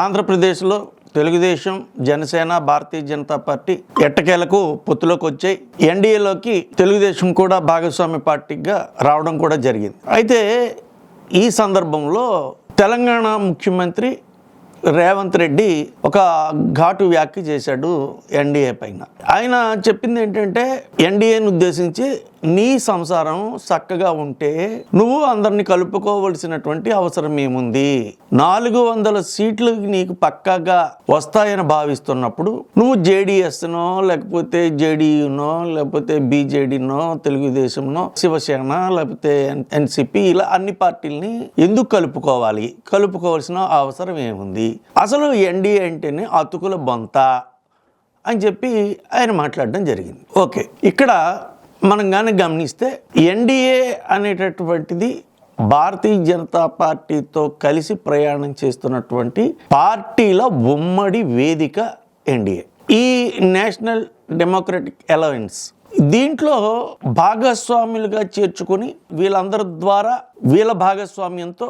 ఆంధ్రప్రదేశ్లో తెలుగుదేశం జనసేన భారతీయ జనతా పార్టీ ఎట్టకేలకు పొత్తులోకి వచ్చాయి ఎన్డీఏలోకి తెలుగుదేశం కూడా భాగస్వామ్య పార్టీగా రావడం కూడా జరిగింది. అయితే ఈ సందర్భంలో తెలంగాణ ముఖ్యమంత్రి రేవంత్ రెడ్డి ఒక ఘాటు వ్యాఖ్య చేశాడు ఎన్డీఏ పైన. ఆయన చెప్పింది ఏంటంటే ఎన్డీఏని ఉద్దేశించి నీ సంసారం చక్కగా ఉంటే నువ్వు అందరిని కలుపుకోవలసినటువంటి అవసరం ఏముంది? నాలుగు వందల సీట్లు నీకు పక్కాగా వస్తాయని భావిస్తున్నప్పుడు నువ్వు జేడిఎస్నో లేకపోతే జేడీయూనో లేకపోతే బీజేడీనో తెలుగుదేశంనో శివసేన లేకపోతే ఎన్సిపి ఇలా అన్ని పార్టీల్ని ఎందుకు కలుపుకోవాలి? కలుపుకోవాల్సిన అవసరం ఏముంది? అసలు ఎన్డీఏ అంటేనే అతుకుల బొంత అని చెప్పి ఆయన మాట్లాడడం జరిగింది. ఓకే ఇక్కడ మనం కానీ గమనిస్తే ఎన్డీఏ అనేటటువంటిది భారతీయ జనతా పార్టీతో కలిసి ప్రయాణం చేస్తున్నటువంటి పార్టీల ఉమ్మడి వేదిక ఎన్డీఏ. ఈ నేషనల్ డెమోక్రటిక్ అలయన్స్ దీంట్లో భాగస్వాములుగా చేర్చుకొని వీళ్ళందరి ద్వారా వీళ్ళ భాగస్వామ్యంతో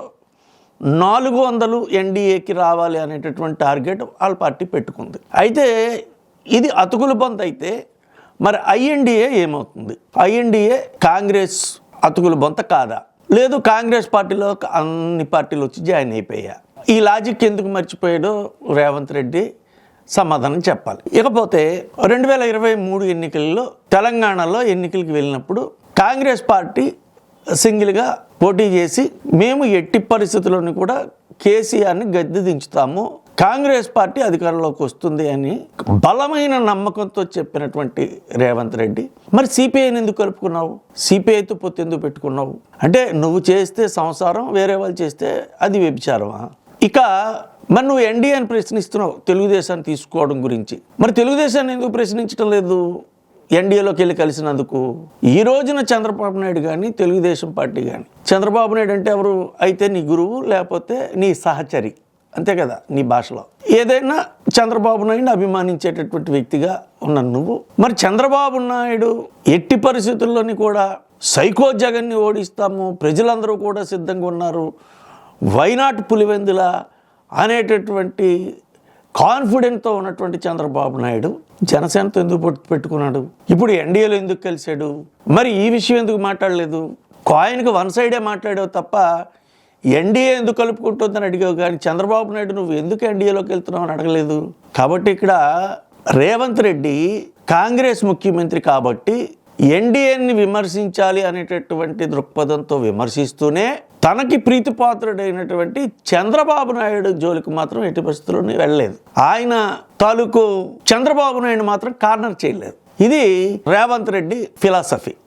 నాలుగు వందలు ఎన్డీఏకి రావాలి అనేటటువంటి టార్గెట్ వాళ్ళ పార్టీ పెట్టుకుంది. అయితే ఇది అతుకుల బంద్ అయితే మరి ఐఎన్డిఏ ఏమవుతుంది? ఐఎన్డిఏ కాంగ్రెస్ అతుకుల బొంత కాదా? లేదు కాంగ్రెస్ పార్టీలో అన్ని పార్టీలు వచ్చి జాయిన్ అయిపోయా. ఈ లాజిక్ ఎందుకు మర్చిపోయాడో రేవంత్ రెడ్డి సమాధానం చెప్పాలి. ఇకపోతే రెండు వేల ఇరవై మూడు ఎన్నికల్లో తెలంగాణలో ఎన్నికలకు వెళ్ళినప్పుడు కాంగ్రెస్ పార్టీ సింగిల్గా పోటీ చేసి మేము ఎట్టి పరిస్థితుల్లోని కూడా కేసీఆర్ని గద్దె దించుతాము కాంగ్రెస్ పార్టీ అధికారంలోకి వస్తుంది అని బలమైన నమ్మకంతో చెప్పినటువంటి రేవంత్ రెడ్డి. మరి సిపిఐని ఎందుకు కలుపుకున్నావు? సిపిఐతో పొత్తు ఎందుకు పెట్టుకున్నావు? అంటే నువ్వు చేస్తే సంసారం వేరే వాళ్ళు చేస్తే అది వ్యభిచారమా? ఇక మరి నువ్వు ఎన్డీఏని ప్రశ్నిస్తున్నావు తెలుగుదేశాన్ని తీసుకోవడం గురించి. మరి తెలుగుదేశాన్ని ఎందుకు ప్రశ్నించడం లేదు? ఎన్డీఏలోకి వెళ్ళి కలిసినందుకు. ఈ రోజున చంద్రబాబు నాయుడు కానీ తెలుగుదేశం పార్టీ కానీ చంద్రబాబు నాయుడు అంటే ఎవరు? అయితే నీ గురువు లేకపోతే నీ సహచరి. అంతే కదా నీ భాషలో. ఏదైనా చంద్రబాబు నాయుడు అభిమానించేటటువంటి వ్యక్తిగా ఉన్న నువ్వు మరి చంద్రబాబు నాయుడు ఎట్టి పరిస్థితుల్లోని కూడా సైకో జగన్ని ఓడిస్తాము ప్రజలందరూ కూడా సిద్ధంగా ఉన్నారు వైనాట్ పులివెందుల అనేటటువంటి కాన్ఫిడెంట్తో ఉన్నటువంటి చంద్రబాబు నాయుడు జనసేనతో ఎందుకు పెట్టుకున్నాడు? ఇప్పుడు ఎన్డీఏలో ఎందుకు కలిశాడు? మరి ఈ విషయం ఎందుకు మాట్లాడలేదు? కాయిన్కి వన్ సైడే మాట్లాడావు తప్ప ఎన్డీఏ ఎందుకు కలుపుకుంటుందని అడిగావు? కానీ చంద్రబాబు నాయుడు నువ్వు ఎందుకు ఎన్డీఏలోకి వెళ్తున్నావు అని అడగలేదు. కాబట్టి ఇక్కడ రేవంత్ రెడ్డి కాంగ్రెస్ ముఖ్యమంత్రి కాబట్టి ఎన్డీఏని విమర్శించాలి అనేటటువంటి దృక్పథంతో విమర్శిస్తూనే తనకి ప్రీతిపాత్రుడైనటువంటి చంద్రబాబు నాయుడు జోలికి మాత్రం ఎట్టి పరిస్థితుల్లోనే వెళ్ళలేదు. ఆయన తాలూకు చంద్రబాబు నాయుడు మాత్రం కార్నర్ చేయలేదు. ఇది రేవంత్ రెడ్డి ఫిలాసఫీ.